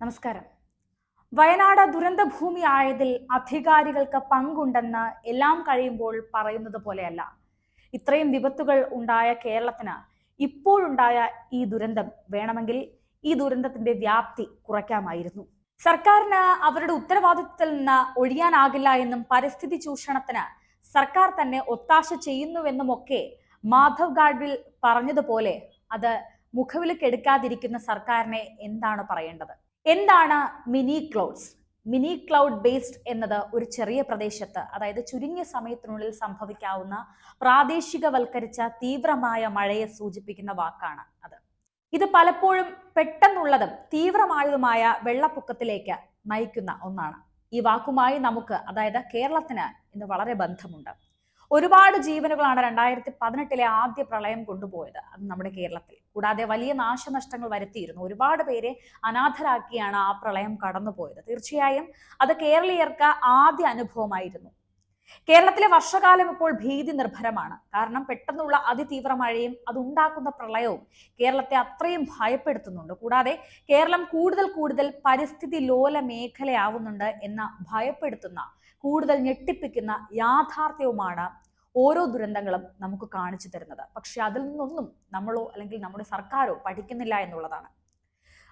നമസ്കാരം. വയനാട് ദുരന്തഭൂമി ആയതിൽ അധികാരികൾക്ക് പങ്കുണ്ടെന്ന് എല്ലാം കഴിയുമ്പോൾ പറയുന്നത് പോലെയല്ല. ഇത്രയും വിപത്തുകൾ ഉണ്ടായ കേരളത്തിന് ഇപ്പോഴുണ്ടായ ഈ ദുരന്തം വേണമെങ്കിൽ ഈ ദുരന്തത്തിന്റെ വ്യാപ്തി കുറയ്ക്കാമായിരുന്നു. സർക്കാരിന് അവരുടെ ഉത്തരവാദിത്വത്തിൽ നിന്ന് ഒഴിയാനാകില്ല എന്നും പരിസ്ഥിതി ചൂഷണത്തിന് സർക്കാർ തന്നെ ഒത്താശ ചെയ്യുന്നുവെന്നുമൊക്കെ മാധവ് ഗാഡ്വിൽ പറഞ്ഞതുപോലെ അത് മുഖവിലക്കെടുക്കാതിരിക്കുന്ന സർക്കാരിനെ എന്താണ് പറയേണ്ടത്? എന്താണ് mini clouds? Mini cloud based എന്നത് ഒരു ചെറിയ പ്രദേശത്ത് അതായത് ചുരുങ്ങിയ സമയത്തിനുള്ളിൽ സംഭവിക്കാവുന്ന പ്രാദേശികവൽക്കരിച്ച തീവ്രമായ മഴയെ സൂചിപ്പിക്കുന്ന വാക്കാണ് അത്. ഇത് പലപ്പോഴും പെട്ടെന്നുള്ളതും തീവ്രമായതുമായ വെള്ളപ്പൊക്കത്തിലേക്ക് നയിക്കുന്ന ഒന്നാണ്. ഈ വാക്കുമായി നമുക്ക് അതായത് കേരളത്തിന് ഇന്ന് വളരെ ബന്ധമുണ്ട്. ഒരുപാട് ജീവനുകളാണ് രണ്ടായിരത്തി പതിനെട്ടിലെ ആദ്യ പ്രളയം കൊണ്ടുപോയത് അത് നമ്മുടെ കേരളത്തിൽ. കൂടാതെ വലിയ നാശനഷ്ടങ്ങൾ വരുത്തിയിരുന്നു. ഒരുപാട് പേരെ അനാഥരാക്കിയാണ് ആ പ്രളയം കടന്നുപോയത്. തീർച്ചയായും അത് കേരളീയർക്ക് ആദ്യ അനുഭവമായിരുന്നു. കേരളത്തിലെ വർഷകാലം ഇപ്പോൾ ഭീതി നിർഭരമാണ്. കാരണം പെട്ടെന്നുള്ള അതിതീവ്ര മഴയും അതുണ്ടാക്കുന്ന പ്രളയവും കേരളത്തെ അത്രയും ഭയപ്പെടുത്തുന്നുണ്ട്. കൂടാതെ കേരളം കൂടുതൽ കൂടുതൽ പരിസ്ഥിതി ലോല മേഖലയാവുന്നുണ്ട് എന്ന ഭയപ്പെടുത്തുന്ന കൂടുതൽ ഞെട്ടിപ്പിക്കുന്ന യാഥാർത്ഥ്യവുമാണ് ഓരോ ദുരന്തങ്ങളും നമുക്ക് കാണിച്ചു തരുന്നത്. പക്ഷെ അതിൽ നിന്നൊന്നും നമ്മളോ അല്ലെങ്കിൽ നമ്മുടെ സർക്കാരോ പഠിക്കുന്നില്ല എന്നുള്ളതാണ്.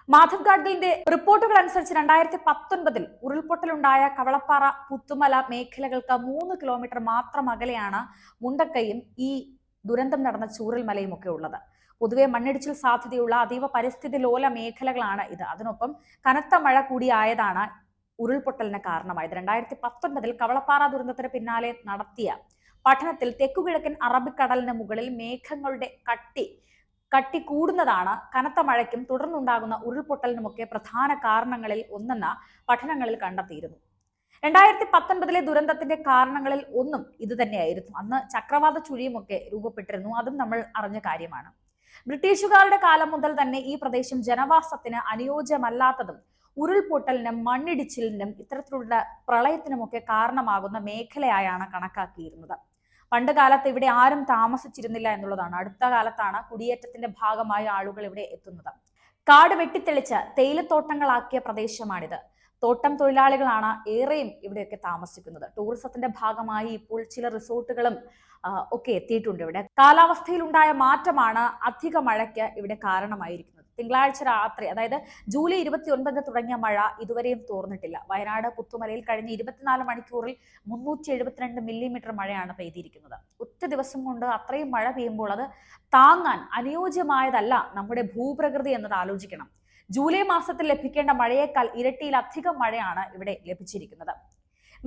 മാധവ് ഗാഡ്ഗിലിന്റെ റിപ്പോർട്ടുകൾ അനുസരിച്ച് രണ്ടായിരത്തി പത്തൊൻപതിൽ ഉരുൾപൊട്ടലുണ്ടായ കവളപ്പാറ പുത്തുമല മേഖലകൾക്ക് മൂന്ന് കിലോമീറ്റർ മാത്രം അകലെയാണ് മുണ്ടക്കയും ഈ ദുരന്തം നടന്ന ചൂരൽമലയും ഒക്കെ ഉള്ളത്. പൊതുവെ മണ്ണിടിച്ചിൽ സാധ്യതയുള്ള അതീവ പരിസ്ഥിതി ലോല മേഖലകളാണ് ഇത്. അതിനൊപ്പം കനത്ത മഴ കൂടിയായതാണ് ഉരുൾപൊട്ടലിന് കാരണമായത്. രണ്ടായിരത്തി പത്തൊൻപതിൽ കവളപ്പാറ ദുരന്തത്തിന് പിന്നാലെ നടത്തിയ പഠനത്തിൽ തെക്കുകിഴക്കൻ അറബിക്കടലിന് മുകളിൽ മേഘങ്ങളുടെ കട്ടി കട്ടി കൂടുന്നതാണ് കനത്ത മഴയ്ക്കും തുടർന്നുണ്ടാകുന്ന ഉരുൾപൊട്ടലിനുമൊക്കെ പ്രധാന കാരണങ്ങളിൽ ഒന്നെന്ന പഠനങ്ങളിൽ കണ്ടെത്തിയിരുന്നു. രണ്ടായിരത്തി പത്തൊൻപതിലെ ദുരന്തത്തിന്റെ കാരണങ്ങളിൽ ഒന്നും ഇത് തന്നെയായിരുന്നു അന്ന് ചക്രവാത ചുഴിയുമൊക്കെ രൂപപ്പെട്ടിരുന്നു. അതും നമ്മൾ അറിഞ്ഞ കാര്യമാണ്. ബ്രിട്ടീഷുകാരുടെ കാലം മുതൽ തന്നെ ഈ പ്രദേശം ജനവാസത്തിന് അനുയോജ്യമല്ലാത്തതും ഉരുൾപൊട്ടലിനും മണ്ണിടിച്ചിലിനും ഇത്തരത്തിലുള്ള പ്രളയത്തിനുമൊക്കെ കാരണമാകുന്ന മേഖലയായാണ് കണക്കാക്കിയിരുന്നത്. പണ്ട് കാലത്ത് ഇവിടെ ആരും താമസിച്ചിരുന്നില്ല എന്നുള്ളതാണ്. അടുത്ത കാലത്താണ് കുടിയേറ്റത്തിന്റെ ഭാഗമായി ആളുകൾ ഇവിടെ എത്തുന്നത്. കാട് വെട്ടിത്തെളിച്ച് തേയിലത്തോട്ടങ്ങളാക്കിയ പ്രദേശമാണിത്. തോട്ടം തൊഴിലാളികളാണ് ഏറെയും ഇവിടെയൊക്കെ താമസിക്കുന്നത്. ടൂറിസത്തിന്റെ ഭാഗമായി ഇപ്പോൾ ചില റിസോർട്ടുകളും ഒക്കെ എത്തിയിട്ടുണ്ട് ഇവിടെ. കാലാവസ്ഥയിലുണ്ടായ മാറ്റമാണ് അധിക മഴയ്ക്ക് ഇവിടെ കാരണമായിരിക്കുന്നത്. തിങ്കളാഴ്ച രാത്രി അതായത് ജൂലൈ ഇരുപത്തി ഒൻപതിന് തുടങ്ങിയ മഴ ഇതുവരെയും തോർന്നിട്ടില്ല. വയനാട് പുത്തുമലയിൽ കഴിഞ്ഞ ഇരുപത്തിനാല് മണിക്കൂറിൽ മുന്നൂറ്റി എഴുപത്തിരണ്ട് മില്ലിമീറ്റർ മഴയാണ് പെയ്തിരിക്കുന്നത്. ഒറ്റ ദിവസം കൊണ്ട് അത്രയും മഴ പെയ്യുമ്പോൾ അത് താങ്ങാൻ അനുയോജ്യമായതല്ല നമ്മുടെ ഭൂപ്രകൃതി എന്നത് ആലോചിക്കണം. ജൂലൈ മാസത്തിൽ ലഭിക്കേണ്ട മഴയേക്കാൾ ഇരട്ടിയിലധികം മഴയാണ് ഇവിടെ ലഭിച്ചിരിക്കുന്നത്.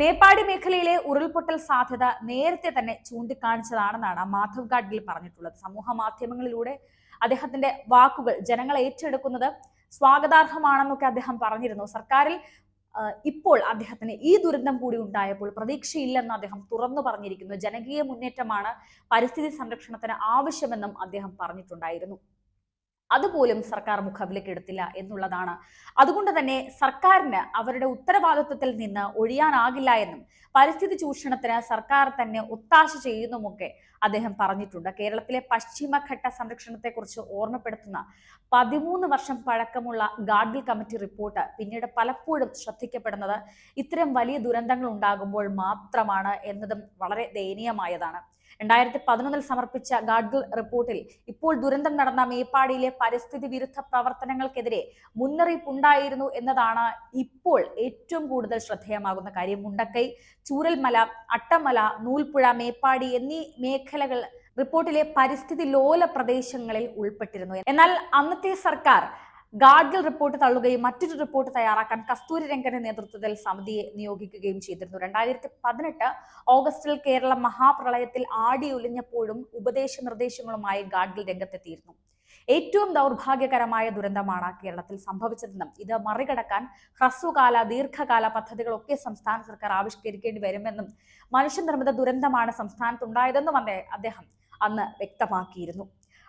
മേപ്പാടി മേഖലയിലെ ഉരുൾപൊട്ടൽ സാധ്യത നേരത്തെ തന്നെ ചൂണ്ടിക്കാണിച്ചതാണെന്നാണ് മാധവ് ഗാഡ്ഗിൽ പറഞ്ഞിട്ടുള്ളത്. സമൂഹ മാധ്യമങ്ങളിലൂടെ അദ്ദേഹത്തിന്റെ വാക്കുകൾ ജനങ്ങൾ ഏറ്റെടുക്കുന്നത് സ്വാഗതാർഹമാണെന്നൊക്കെ അദ്ദേഹം പറഞ്ഞിരുന്നു. സർക്കാരിൽ ഇപ്പോൾ അദ്ദേഹത്തിന് ഈ ദുരന്തം കൂടി ഉണ്ടായപ്പോൾ പ്രതീക്ഷയില്ലെന്ന് അദ്ദേഹം തുറന്നു പറഞ്ഞിരിക്കുന്നു. ജനകീയ മുന്നേറ്റമാണ് പരിസ്ഥിതി സംരക്ഷണത്തിന് ആവശ്യമെന്നും അദ്ദേഹം പറഞ്ഞിട്ടുണ്ടായിരുന്നു. അതുപോലും സർക്കാർ മുഖവിലേക്കെടുത്തില്ല എന്നുള്ളതാണ്. അതുകൊണ്ട് തന്നെ സർക്കാരിന് അവരുടെ ഉത്തരവാദിത്വത്തിൽ നിന്ന് ഒഴിയാനാകില്ല എന്നും പരിസ്ഥിതി ചൂഷണത്തിന് സർക്കാർ തന്നെ ഒത്താശ ചെയ്യുന്നുമൊക്കെ അദ്ദേഹം പറഞ്ഞിട്ടുണ്ട്. കേരളത്തിലെ പശ്ചിമഘട്ട സംരക്ഷണത്തെക്കുറിച്ച് ഓർമ്മപ്പെടുത്തുന്ന പതിമൂന്ന് വർഷം പഴക്കമുള്ള ഗാഡ്ഗിൽ കമ്മിറ്റി റിപ്പോർട്ട് പിന്നീട് പലപ്പോഴും ശ്രദ്ധിക്കപ്പെടുന്നത് ഇത്തരം വലിയ ദുരന്തങ്ങൾ ഉണ്ടാകുമ്പോൾ മാത്രമാണ് എന്നതും വളരെ ദയനീയമായതാണ്. രണ്ടായിരത്തി പതിനൊന്നിൽ സമർപ്പിച്ച ഗാഡ്ഗിൽ റിപ്പോർട്ടിൽ ഇപ്പോൾ ദുരന്തം നടന്ന മേപ്പാടിയിലെ പരിസ്ഥിതി വിരുദ്ധ പ്രവർത്തനങ്ങൾക്കെതിരെ മുന്നറിയിപ്പുണ്ടായിരുന്നു എന്നതാണ് ഇപ്പോൾ ഏറ്റവും കൂടുതൽ ശ്രദ്ധേയമാകുന്ന കാര്യം. മുണ്ടക്കൈ ചൂരൽമല അട്ടമല നൂൽപ്പുഴ മേപ്പാടി എന്നീ മേഖലകൾ റിപ്പോർട്ടിലെ പരിസ്ഥിതി ലോല പ്രദേശങ്ങളിൽ ഉൾപ്പെട്ടിരുന്നു. എന്നാൽ അന്നത്തെ സർക്കാർ ഗാഡ്ഗിൽ റിപ്പോർട്ട് തള്ളുകയും മറ്റൊരു റിപ്പോർട്ട് തയ്യാറാക്കാൻ കസ്തൂരി രംഗന്റെ നേതൃത്വത്തിൽ സമിതിയെ നിയോഗിക്കുകയും ചെയ്തിരുന്നു. രണ്ടായിരത്തി പതിനെട്ട് ഓഗസ്റ്റിൽ കേരളം മഹാപ്രളയത്തിൽ ആടി ആടിയുലിഞ്ഞപ്പോഴും ഉപദേശ നിർദ്ദേശങ്ങളുമായി ഗാഡ്ഗിൽ രംഗത്തെത്തിയിരുന്നു. ഏറ്റവും ദൗർഭാഗ്യകരമായ ദുരന്തമാണ് കേരളത്തിൽ സംഭവിച്ചതെന്നും ഇത് മറികടക്കാൻ ഹ്രസ്വകാല ദീർഘകാല പദ്ധതികളൊക്കെ സംസ്ഥാന സർക്കാർ ആവിഷ്കരിക്കേണ്ടി വരുമെന്നും മനുഷ്യനിർമ്മിത ദുരന്തമാണ് സംസ്ഥാനത്തുണ്ടായതെന്നും അദ്ദേഹം അന്ന് വ്യക്തമാക്കിയിരുന്നു.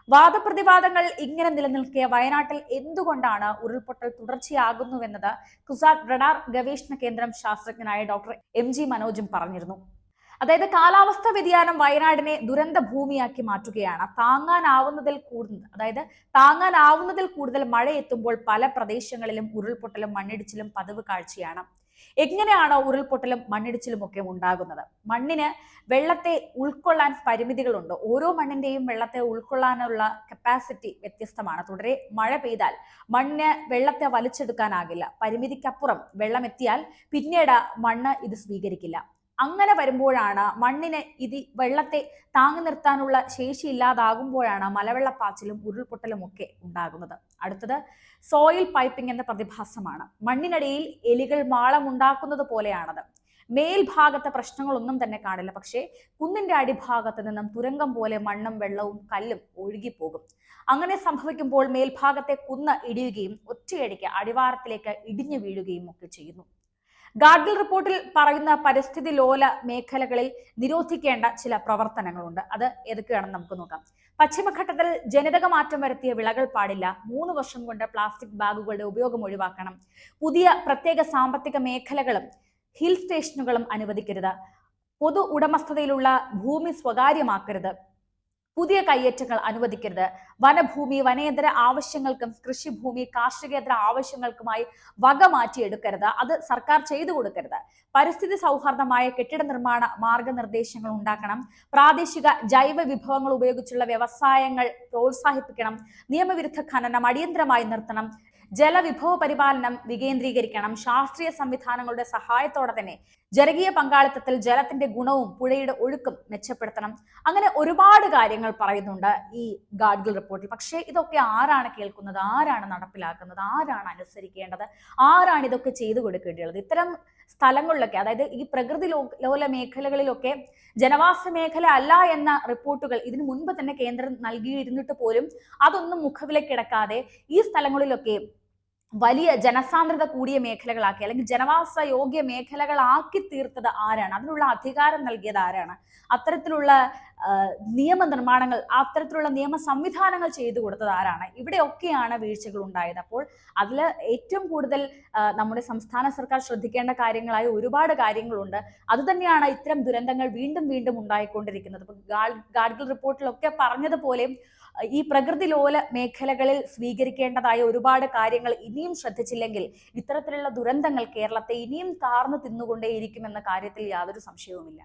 വാദപ്രതിവാദങ്ങൾ ഇങ്ങനെ നിലനിൽക്കിയ വയനാട്ടിൽ എന്തുകൊണ്ടാണ് ഉരുൾപൊട്ടൽ തുടർച്ചയാകുന്നുവെന്നത്? കുസാറ്റ് റഡാർ ഗവേഷണ കേന്ദ്രം ശാസ്ത്രജ്ഞനായ ഡോക്ടർ എം ജി മനോജും പറഞ്ഞിരുന്നു. അതായത് കാലാവസ്ഥ വ്യതിയാനം വയനാടിനെ ദുരന്ത ഭൂമിയാക്കി മാറ്റുകയാണ്. താങ്ങാനാവുന്നതിൽ കൂടുതൽ അതായത് താങ്ങാനാവുന്നതിൽ കൂടുതൽ മഴ എത്തുമ്പോൾ പല പ്രദേശങ്ങളിലും ഉരുൾപൊട്ടലും മണ്ണിടിച്ചിലും പതിവ് കാഴ്ചയാണ്. എങ്ങനെയാണ് ഉരുൾപൊട്ടലും മണ്ണിടിച്ചിലും ഒക്കെ ഉണ്ടാകുന്നത്? മണ്ണിന് വെള്ളത്തെ ഉൾക്കൊള്ളാൻ പരിമിതികളുണ്ട്? ഓരോ മണ്ണിന്റെയും വെള്ളത്തെ ഉൾക്കൊള്ളാനുള്ള കപ്പാസിറ്റി വ്യത്യസ്തമാണ്. തുടരെ മഴ പെയ്താൽ മണ്ണിന് വെള്ളത്തെ വലിച്ചെടുക്കാനാകില്ല. പരിമിതിക്കപ്പുറം വെള്ളം എത്തിയാൽ പിന്നീട് മണ്ണ് ഇത് സ്വീകരിക്കില്ല. അങ്ങനെ വരുമ്പോഴാണ് മണ്ണിന് ഇത് വെള്ളത്തെ താങ്ങി നിർത്താനുള്ള ശേഷി ഇല്ലാതാകുമ്പോഴാണ് മലവെള്ളപ്പാച്ചിലും ഉരുൾപൊട്ടലും ഒക്കെ ഉണ്ടാകുന്നത്. അടുത്തത് സോയിൽ പൈപ്പിംഗ് എന്ന പ്രതിഭാസമാണ്. മണ്ണിനടിയിൽ എലികൾ മാളമുണ്ടാക്കുന്നത് പോലെയാണത്. മേൽഭാഗത്തെ പ്രശ്നങ്ങളൊന്നും തന്നെ കാണില്ല. പക്ഷേ കുന്നിന്റെ അടിഭാഗത്ത് നിന്നും തുരങ്കം പോലെ മണ്ണും വെള്ളവും കല്ലും ഒഴുകിപ്പോകും. അങ്ങനെ സംഭവിക്കുമ്പോൾ മേൽഭാഗത്തെ കുന്ന് ഇടിയുകയും ഒറ്റയടിക്ക് അടിവാരത്തിലേക്ക് ഇടിഞ്ഞു വീഴുകയും ഒക്കെ ചെയ്യുന്നു. ഗാഡ്ഗിൽ റിപ്പോർട്ടിൽ പറയുന്ന പരിസ്ഥിതി ലോല മേഖലകളിൽ നിരോധിക്കേണ്ട ചില പ്രവർത്തനങ്ങളുണ്ട്. അത് ഏതൊക്കെയാണെന്ന് നമുക്ക് നോക്കാം. പശ്ചിമഘട്ടത്തിൽ ജനിതക മാറ്റം വരുത്തിയ വിളകൾ പാടില്ല. മൂന്ന് വർഷം കൊണ്ട് പ്ലാസ്റ്റിക് ബാഗുകളുടെ ഉപയോഗം ഒഴിവാക്കണം. പുതിയ പ്രത്യേക സാമ്പത്തിക മേഖലകളും ഹിൽ സ്റ്റേഷനുകളും അനുവദിക്കരുത്. പൊതു ഉടമസ്ഥതയിലുള്ള ഭൂമി സ്വകാര്യമാക്കരുത്. പുതിയ കയ്യേറ്റങ്ങൾ അനുവദിക്കരുത്. വനഭൂമി വനേതര ആവശ്യങ്ങൾക്കും കൃഷിഭൂമി കാർഷികേതര ആവശ്യങ്ങൾക്കുമായി വക മാറ്റിയെടുക്കരുത്. അത് സർക്കാർ ചെയ്തു കൊടുക്കരുത്. പരിസ്ഥിതി സൗഹാർദ്ദമായ കെട്ടിട നിർമ്മാണ മാർഗനിർദ്ദേശങ്ങൾ ഉണ്ടാക്കണം. പ്രാദേശിക ജൈവ വിഭവങ്ങൾ ഉപയോഗിച്ചുള്ള വ്യവസായങ്ങൾ പ്രോത്സാഹിപ്പിക്കണം. നിയമവിരുദ്ധ ഖനനം അടിയന്തരമായി നിർത്തണം. ജലവിഭവ പരിപാലനം വികേന്ദ്രീകരിക്കണം. ശാസ്ത്രീയ സംവിധാനങ്ങളുടെ സഹായത്തോടെ തന്നെ ജനകീയ പങ്കാളിത്തത്തിൽ ജലത്തിന്റെ ഗുണവും പുഴയുടെ ഒഴുക്കും മെച്ചപ്പെടുത്തണം. അങ്ങനെ ഒരുപാട് കാര്യങ്ങൾ പറയുന്നുണ്ട് ഈ ഗാഡ്ഗിൽ റിപ്പോർട്ടിൽ. പക്ഷേ ഇതൊക്കെ ആരാണ് കേൾക്കുന്നത്? ആരാണ് നടപ്പിലാക്കുന്നത്? ആരാണ് അനുസരിക്കേണ്ടത്? ആരാണ് ഇതൊക്കെ ചെയ്തു കൊടുക്കേണ്ടത് ഇത്തരം സ്ഥലങ്ങളിലൊക്കെ അതായത് ഈ പ്രകൃതി ലോല മേഖലകളിലൊക്കെ ജനവാസ മേഖല അല്ല എന്ന റിപ്പോർട്ടുകൾ ഇതിനു മുൻപ് തന്നെ കേന്ദ്രം നൽകിയിരുന്നിട്ട് പോലും അതൊന്നും മുഖവിലക്കിടക്കാതെ ഈ സ്ഥലങ്ങളിലൊക്കെ വലിയ ജനസാന്ദ്രത കൂടിയ മേഖലകളാക്കി അല്ലെങ്കിൽ ജനവാസ യോഗ്യ മേഖലകളാക്കി തീർത്തത് ആരാണ്? അതിനുള്ള അധികാരം നൽകിയത് ആരാണ്? അത്തരത്തിലുള്ള നിയമനിർമ്മാണങ്ങൾ അത്തരത്തിലുള്ള നിയമ സംവിധാനങ്ങൾ ചെയ്തു കൊടുത്തത് ആരാണ്? ഇവിടെയൊക്കെയാണ് വീഴ്ചകൾ ഉണ്ടായത്. അപ്പോൾ അതിൽ ഏറ്റവും കൂടുതൽ നമ്മുടെ സംസ്ഥാന സർക്കാർ ശ്രദ്ധിക്കേണ്ട കാര്യങ്ങളായ ഒരുപാട് കാര്യങ്ങളുണ്ട്. അതുതന്നെയാണ് ഇത്തരം ദുരന്തങ്ങൾ വീണ്ടും വീണ്ടും ഉണ്ടായിക്കൊണ്ടിരിക്കുന്നത്. ഇപ്പൊ ഗാഡ്ഗിൽ റിപ്പോർട്ടിലൊക്കെ പറഞ്ഞതുപോലെ ഈ പ്രകൃതി ലോല മേഖലകളിൽ സ്വീകരിക്കേണ്ടതായ ഒരുപാട് കാര്യങ്ങൾ ഇനിയും ശ്രദ്ധിച്ചില്ലെങ്കിൽ ഇത്തരത്തിലുള്ള ദുരന്തങ്ങൾ കേരളത്തെ ഇനിയും താർന്നു തിന്നുകൊണ്ടേയിരിക്കുമെന്ന കാര്യത്തിൽ യാതൊരു സംശയവുമില്ല.